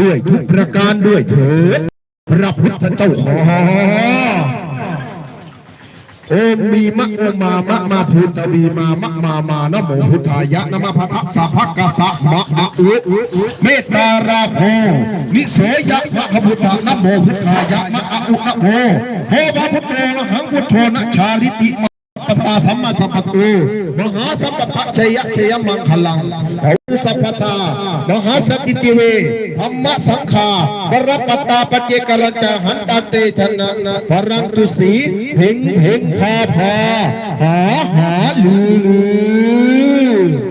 ด้วยทุกประการด้วยเถิดพระพุทธเจ้าขอโอมมีมะโอมามะมาพุทธบีมามะมามานะโมพุทธายะนะมะพะทะสะภะกะสะมะอะอุเมตตาราโภนิโสยะพระพุทธนะโมพุทธายะมะอะอุนะโมโหบาพุทโธนะหังพุทโธนะชาลิติ มะปตตาสัมมาสัมปตุมหาสัมปทะชยชยมังคลังเอาสัพพตามหาสติติเวธรรมสังฆาปรปตตาปเจกรัญจหันตาเตชนะนะพรังตุสีเพ่งเพ่งพาพาหาหาลือลือ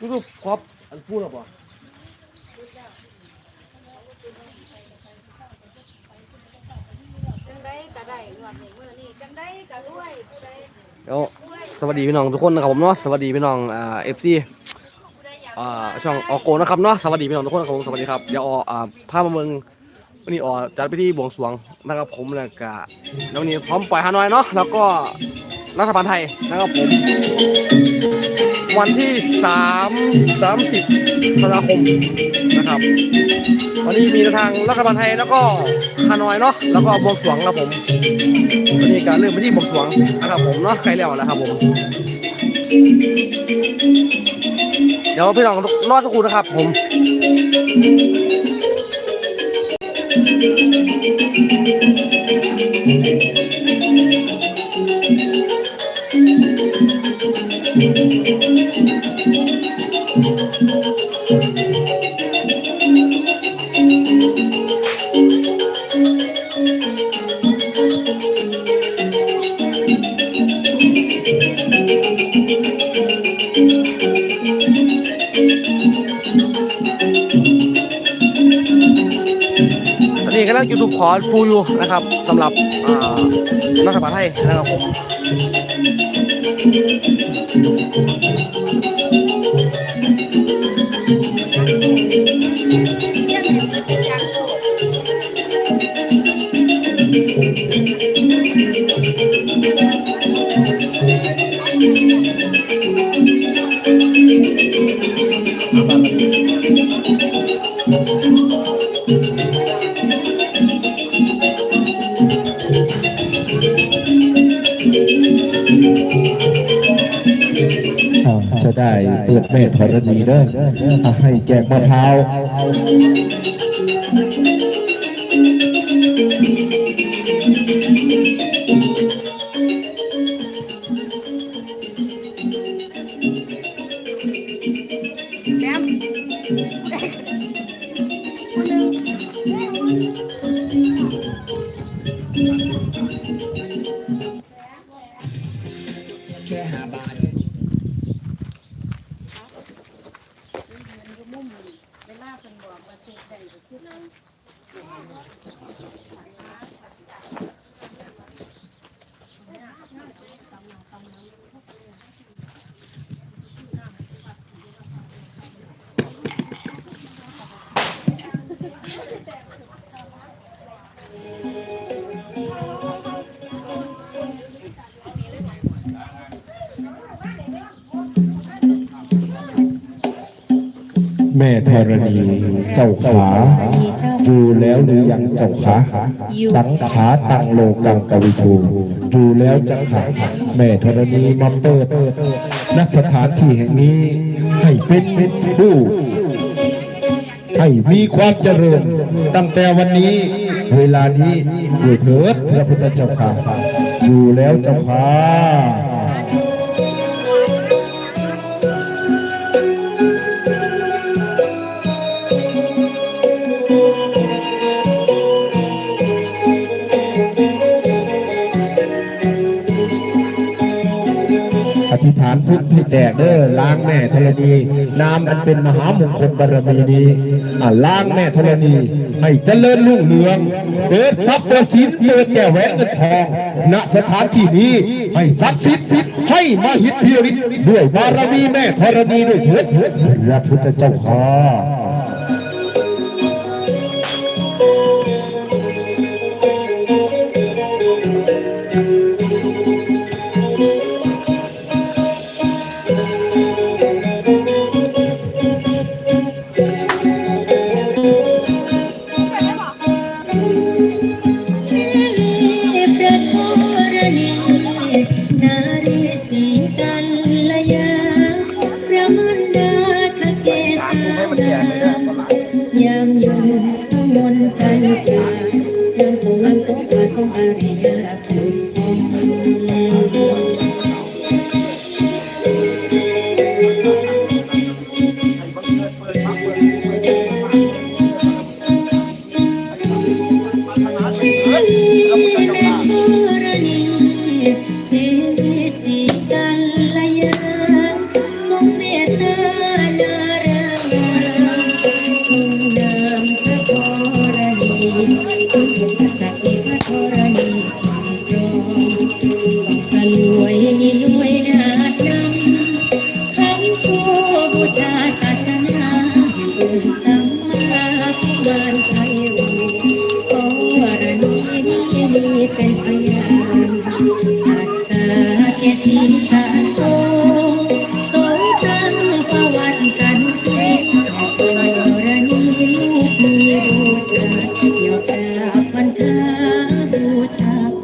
รูปครบอันพูดหรอปะจังได้ก็ได้งวดนี้มื้อนี้จังได้ก็รวยผู้ใดเดี๋ยวสวัสดีพี่น้องทุกคนนะครับผมเนาะสวัสดีพี่น้องอ่าเอฟซีอ่าช่องออกโกนะครับเนาะสวัสดีพี่น้องทุกคนครับผมสวัสดีครับเดี๋ยวอออ่าภาพมาเมืองวันนี้ออจัดไปที่บวงสรวงนะครับผมแล้วก็แล้ววันนี้พร้อมปล่อยฮานอยเนาะแล้วก็รัฐบาลไทยนะครับผม วันที่สามสามสิบธันวาคมนะครับ วันนี้มีทางรัฐบาลไทยแล้วก็ฮานอยเนาะแล้วก็บวงสรวงครับผมวันนี้ก็เริ่มไปที่บวงสรวงนะครับผมเนาะใครแล้วนะครับผมเดี๋ยวพี่น้องรอสักครู่นะครับ ผม ยูทูบคอปูยูนะครับสำหรับอ่ารัฐบาลไทยนะครับผม เปิดเมธรณีเด้อให้แจกมะพร้าวแม่ ธรณีเจ้าขาอยู่แล้วหรือยังเจ้าขาสังขาตังโลกังกวิทูอยู่แล้วเจ้าขาแม่ธรณีมาเปิดณสถานที่แห่งนี้ ให้เป็นผู้ให้มีความเจริญตั้งแต่วันนี้เวลานี้ด้วยเถิดพระพุทธเจ้าค่ะอยู่แล้วเจ้าค่ะ ธิษฐานพุทธให้แตกเด้อล้างแม่ธรณีน้ำอันเป็นมหามงคลบารมีนี้อล้างแม่ธรณีให้เจริญรุ่งเรืองเกิดทรัพย์เกิดสินเกิดแก่แหวนเงินทองณสถานที่นี้ให้ศักดิ์สิทธิ์ให้มาหิทธิฤทธิ์ด้วยบารมีแม่ธรณีด้วยเถิดพระพุทธเจ้า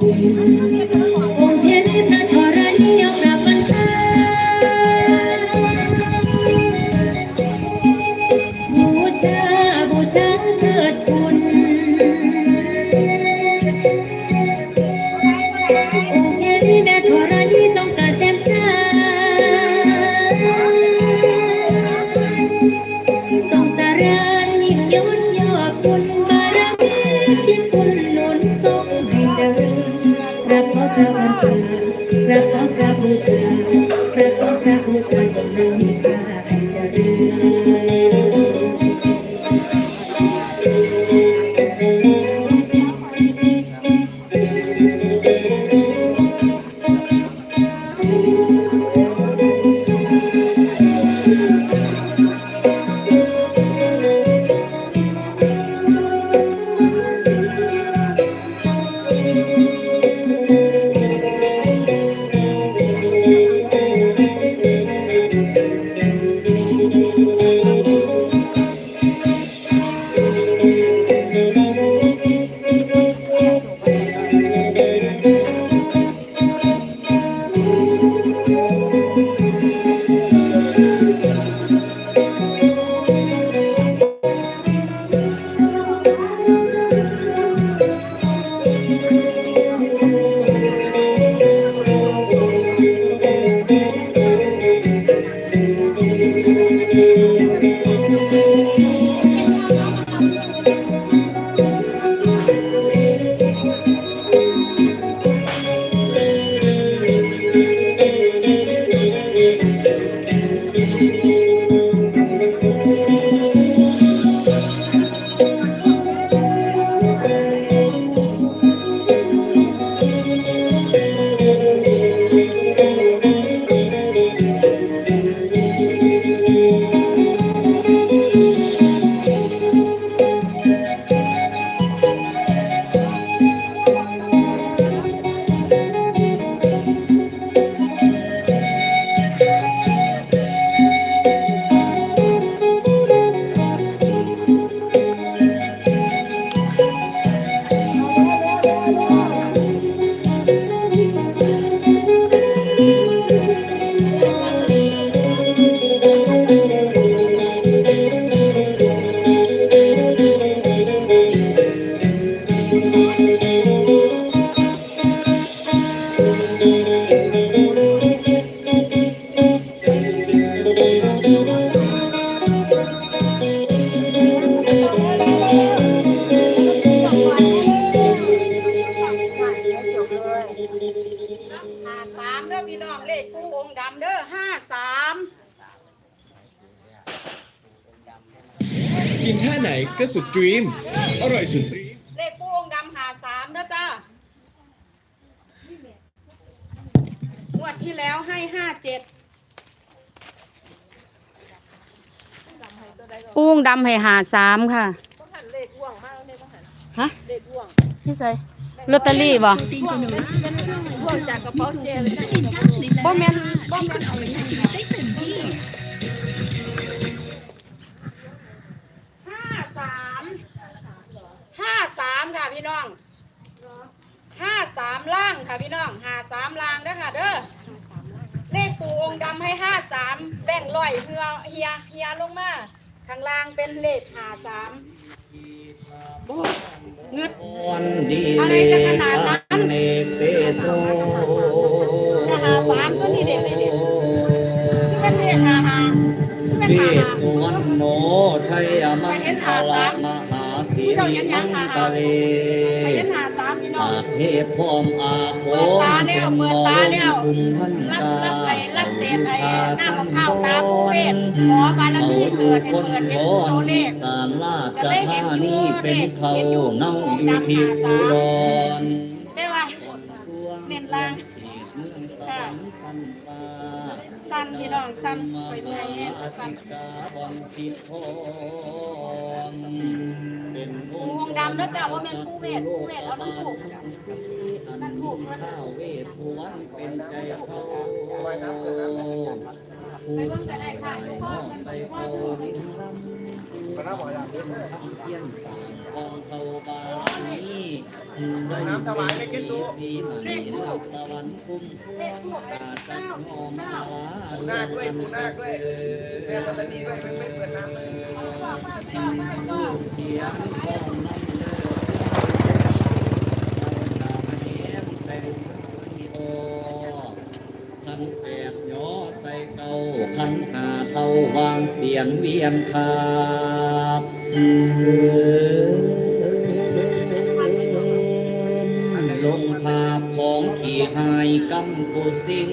You. ที่แล้วให้ห้าเจ็ดปุ้งดำให้หาสามค่ะฮะเลขว่งพี่ใส่ลอตเตอรี่บ่ว่งจากกระเป๋าเจลบ่แมนบ่แมนห้าสามห้าสามค่ะพี่น้อง ห้าสามล่างค่ะพี่น้องหาสามล่างเด้อค่ะเด้อเลขปูองค์ดำให้ห้าสามแบ่งลอยเฮือเฮียเฮียลงมาข้างล่างเป็นเลขหาสามอเงืดอะไรจะขนาดนั้นหาสามตัวนี้เด็ดเลยเด็ดที่เป็นเลขหาหาเป็นหาหาวันโมชัยมันทารมหาสีนังตะเล เห็นหาสามพี่น้ออางเทพพร้อมอาโคเปิดตาแล้วเป็นเปิดหมอตาลแล้วงคุณพันรับตารับไปรับเศษไอ้หน้ามะพร้าวตาผู้เวทขอบารมีเกิดให้คนเกิดเห็นพตัวรเลขตามราชธานีเป็นเขาเน่าอยู่ที่อุดร ได้ว่า เน้นล่าง ค่ะ สั้นพี่น้องสั้นไปเมื่อยแห้งสั้นเป็นงูวงดำแล้วจ้าว่าแม่นผู้เวทผู้เวทเอาน้ำถูกน้ำถูกเพื่อนข้าเวทผู้วันเป็นใจเขาไปเบิ่งกันได้ค่ะพ่อเงินไปพ่อเงินเทียนสามกองเขาบาลี น้ำถวายไม่กินดูมีไหนนับตะวันคุ้มเลขถูกเป็นอาจัเก้าดหอมเก้ามาลาด้วยปูนาคด้วยแม่ปัตตานีด้วยไม่เปิดน้ำเลยพ่อพ่อพ่อพ่อเสียงก้องน้ำเตาเนียมแต่งโอขันแปดย่อใส่เก่าขันหาเท่าวางเสียนเวียนคาบ สิ่ง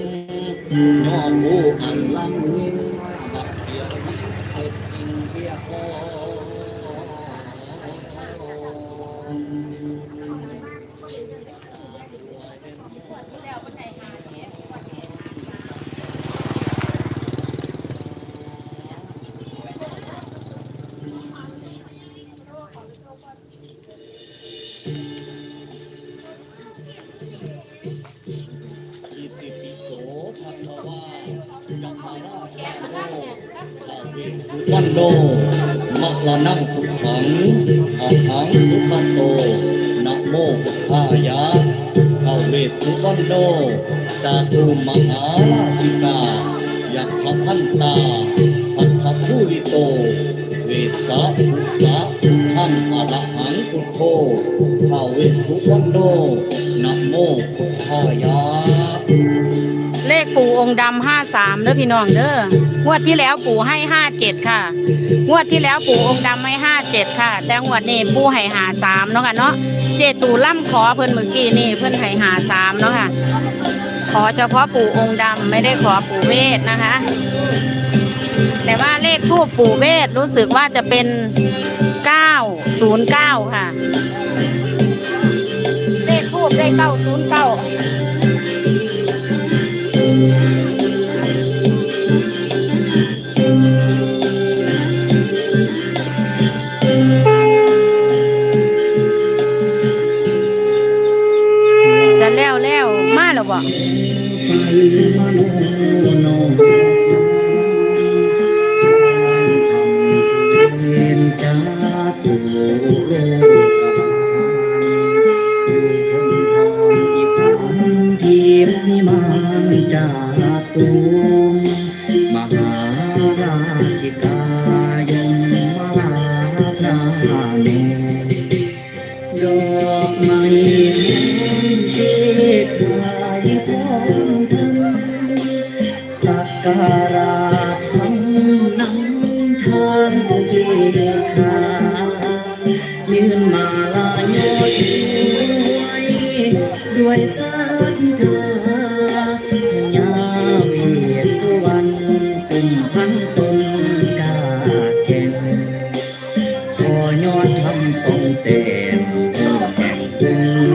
ย่อผู้อันลังนิ่งมาบัดเดียวนี้เป็นสิ่งเพียพอ โนมะละนังสุขังอะหังสุขโตนะโมพุทธายะตาเวสุวันโนจาตุมหาราชิกายักขพันตาพัทธภูริโต เวสาภุสะทังอะรหังพุทโธท้าเวสุวรรณโนนะโมพุทธายะ องค์ดำห้าสามเด้อพี่น้องเด้องวดที่แล้วปู่ให้ห้าเจ็ดค่ะ งวดที่แล้วปู่องค์ดำให้ห้าเจ็ดค่ะ แต่งวดนี้ปู่ให้หาสามเนาะค่ะเนาะเจตูล่ำขอเพิ่นเมื่อกี้นี่เพิ่นให้หาสามเนาะค่ะ ขอเฉพาะปู่องค์ดำไม่ได้ขอปู่เวทนะคะ แต่ว่าเลขทูปปู่เวทรู้สึกว่าจะเป็นเก้าศูนย์เก้าค่ะ เลขทูปได้เก้าศูนย์เก้าจะ ตุ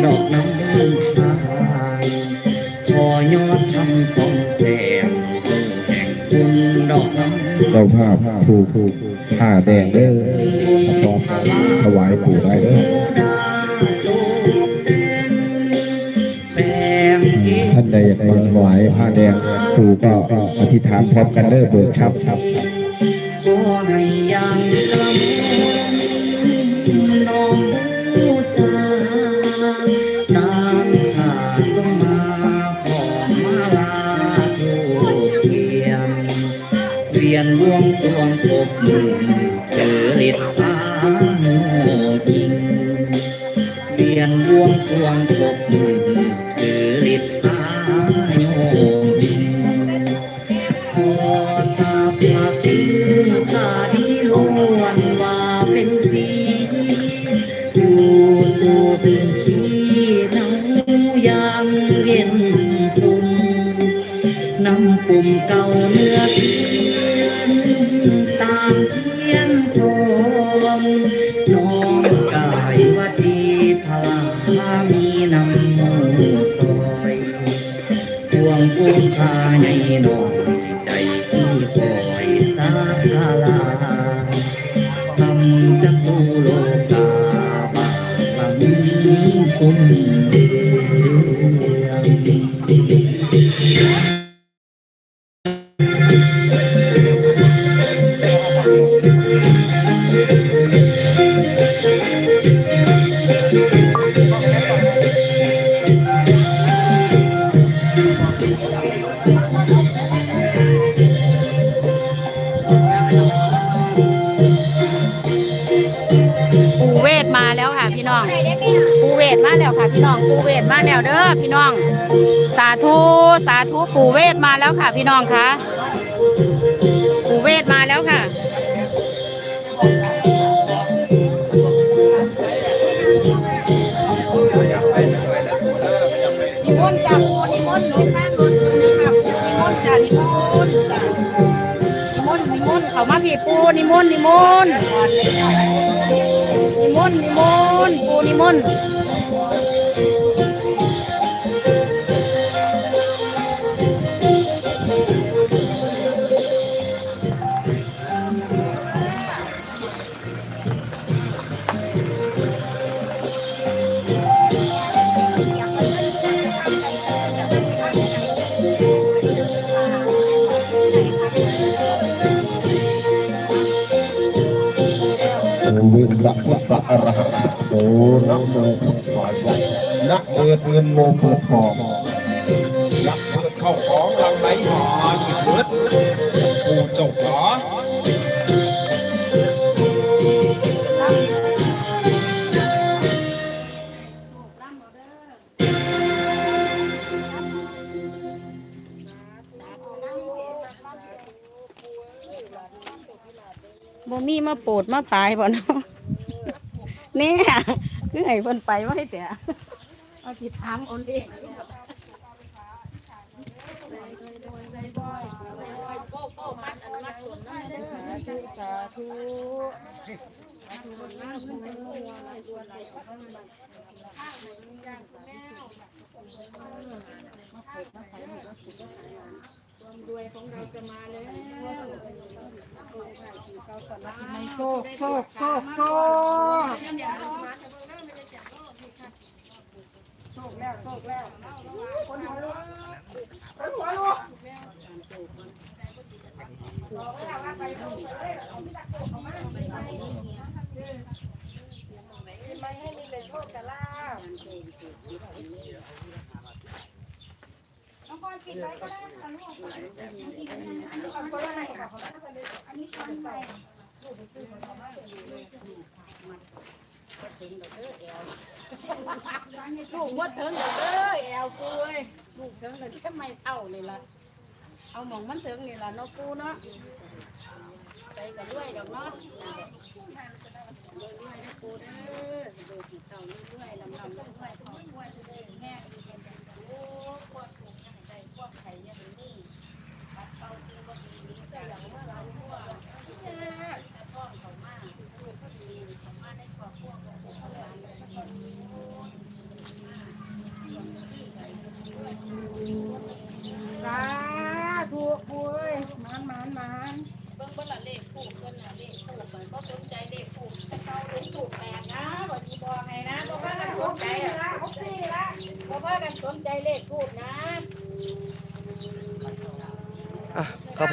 ดอกน้ำพายขอยอดทำตรงเจนแห่งคุณดอกน้ำเจ้าภาพผูกผ้าแดงเด้อขอถวายปู่ได้เด้อท่านใดอยากถวายผ้าแดงปู่ก็อธิษฐานพร้อมกันเด้อเบิกครับครับก็ให้ยัง โนยิงเรียนวงสวงตกดู มาแล้วเด้อพี่น้อง สาธุสาธุปูเวทมาแล้วค่ะ พี่น้องคะปูเวทมาแล้วค่ะนิมนต์จ้าปูนิมนต์หลวงข้างรถนะครับนิมนต์จ้านิมนต์จ้านิมนต์นิมนต์เขามาพี่ปูนิมนต์นิมนต์นิมนต์นิมนต์ปูนิมนต์ อรหัตโตนะโมพุทธายะนะเปิดเงินโมเปิดทองยักเปิดเข้าของหลังไหลหานเปิดผู้เจ้าขาบ่มีมาโปรดมาพายบ่เนาะ เนี่ยคือให้เพิ่นไปไว้แต่เอาสิถามเอาเลขสาธุ โซกโซกโซกโซกโซกแล้วโซกว่าเลยโซกจะลา ลูกวัดเถิงเลยเด้อแอวกูเอ้ยลูกเถิงเลยแค่ไม่เท่าเลยล่ะ เอาหมองมันเถิงนี่ล่ะเนาะกูเนาะใส่กันด้วยดอกเนาะด้วยๆนะกูเด้อดูสิเท่าด้วยลำลำด้วยขอด้วยแห้ง Giày.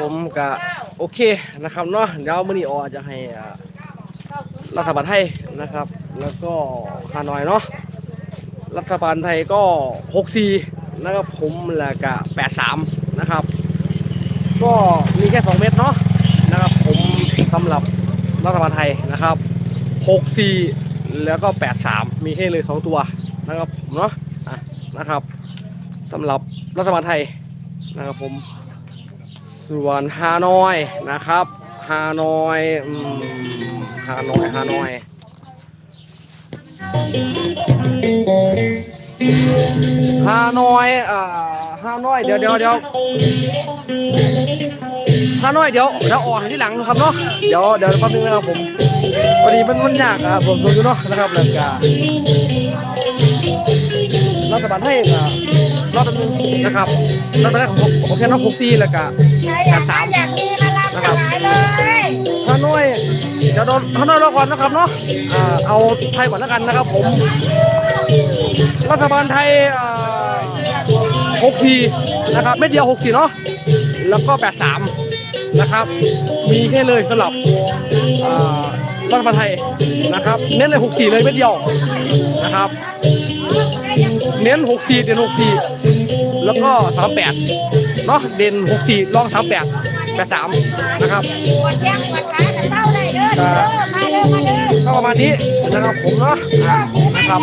ผมก็โอเคนะครับเนาะเดี๋ยวมื้อนี้ออจะให้รัฐบาลไทยนะครับ แล้วก็ฮานอยเนาะรัฐบาลไทยก็ 64นะครับผมแล้วก็83 นะครับ ก็มีแค่ 2 เม็ดเนาะนะครับผมสำหรับรัฐบาลไทยนะครับหกสี่แล้วก็แปดสามมีให้เลยสองตัวนะครับผมเนาะอะนะครับสำหรับรัฐบาลไทยนะครับผม ส่วนฮานอยนะครับฮานอยอืมฮานอยฮานอยฮานอยอ่าฮานอยเดี๋ยวเดี๋ยวเดี๋ยวฮานอยเดี๋ยวเดี๋ยวออกให้ที่หลังนะครับเนาะเดี๋ยวเดี๋ยวแป๊บนึงนะครับผมพอดีมันมันยากอะผมสูงอยู่เนาะนะครับแล้วก็ รัฐบาลให้ก็รอบนึงนะครับรัฐบาลให้ของโอเคเนาะหกสี่แล้วก็ใครอยากได้อยากมีมารับขายเลยฮานอยเดี๋ยวโดนฮานอยรอก่อนนะครับเนาะอ่าเอาไทยก่อนแล้วกันนะครับผม รัฐบาลไทยอ่าหกสี่นะครับไม่เดียวหกสี่เนาะแล้วก็แปดสามนะครับ มีแค่เลยสำหรับอ่ารัฐบาลไทยนะครับ เน้นเลยหกสี่เลยไม่เดียวนะครับ เน้น64เด่น64แล้วก็38เนาะเด่น64ลอง38 83นะครับปวดแข้งปวดขาจะเศร้าได้เด้อเด้อมาเด้อมาเด้อก็ประมาณนี้นะครับผมเนาะอะนะครับ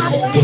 Thank you.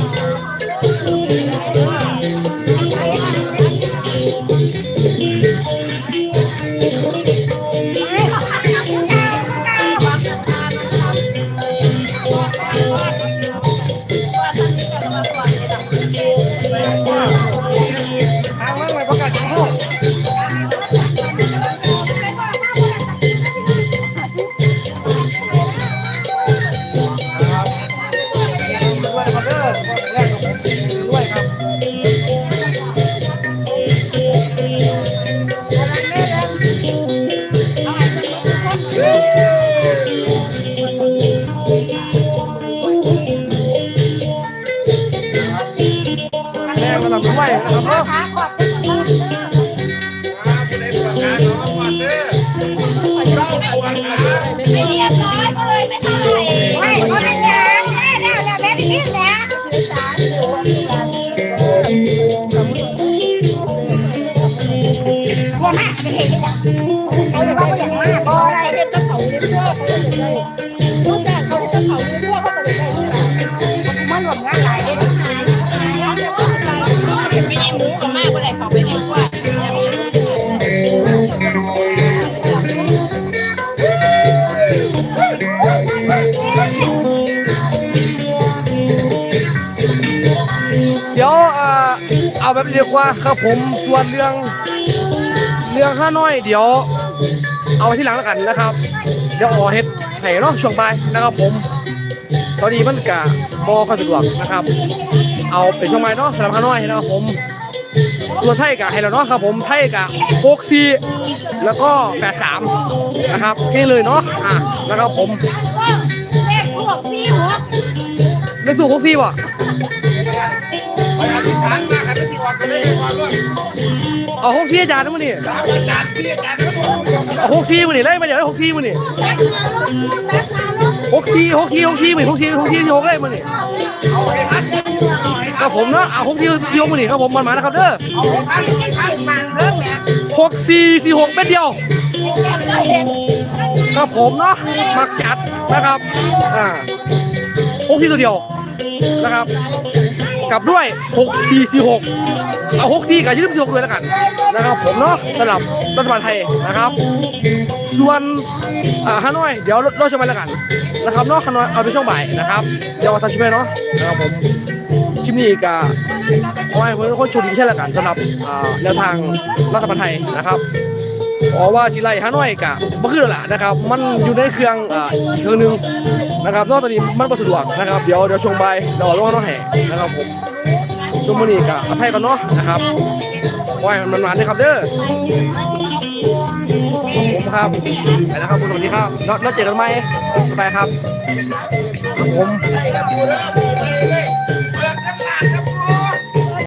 ดีกว่าครับผมส่วนเรื่องเรื่องข้าน้อยเดี๋ยว เอาไว้ที่หลังแล้วกันนะครับ เดี๋ยวออเฮ็ดให้เนาะช่วงบ่ายนะครับผม ตอนนี้มันกะบอค่อยสะดวกนะครับ เอาไปช่วงบ่ายเนาะสำหรับข้าน้อยนะครับผมส่วนไทยกะให้แล้วเนาะครับผมไทยกะ64แล้วก็83นะครับแค่นี้เลยเนาะอะนะครับผมเลขพวกสี่หัวเลขถูก64บ่ ไปอธิษฐานมาใครไม่สิวันก็ได้วันด้วยเอา64อาจารย์นะมื้อนี้สามอาจารย์สี่อาจารย์ทั้งหมดเอา64มื้อนี้เลยมาเดี๋ยว64มื้อนี้หกสี่หกสี่หกสี่หมื่นหกสี่หกสี่หกเลยมันนี่เอาไปทันเอาไปทันครับผมเนาะอะหกสี่สี่หกมันนี่ครับผมมันมานะครับเด้อเอาไปทันหกสี่สี่หกเม็ดเดียวครับผมเนาะมักจัดนะครับอ่าหกสี่ตัวเดียวนะครับ กับด้วยหกสี่สี่หกเอาหกสี่กับยี่สิบสี่หกด้วยแล้วกันนะครับผมเนาะสำหรับรัฐบาลไทยนะครับ ส่วนฮานอย เดี๋ยวรอชมไปแล้วกันนะครับเนาะฮานอยเอาไปช่วงบ่ายนะครับ เดี๋ยวมาทำคลิปให้เนาะนะครับผมคลิปนี้ก็ขอให้เพื่อนคนชคดีที่ใช่แล้วกันสำหรับแนวทางรัฐบาลไทยนะครับเพราะว่าสิไลฮานอยกะบ่คือแล้วล่ะนะครับ มันอยู่ในเครื่องอีกเครื่องหนึง นะครับนอกจากนี้มันบ่สะดวกนะครับ เดี๋ยวเดี๋ยวช่วงบ่ายเดี๋ยวรอน้องแห่นะครับผมซุมอนี้ก็เอาไทยกันเนาะนะครับขอให้มันนานๆด้วยครับเด้อผมครับไปแล้วครับคุณสวัสดีครับแล้วเจอกันไหมบ๊ายบายครับผม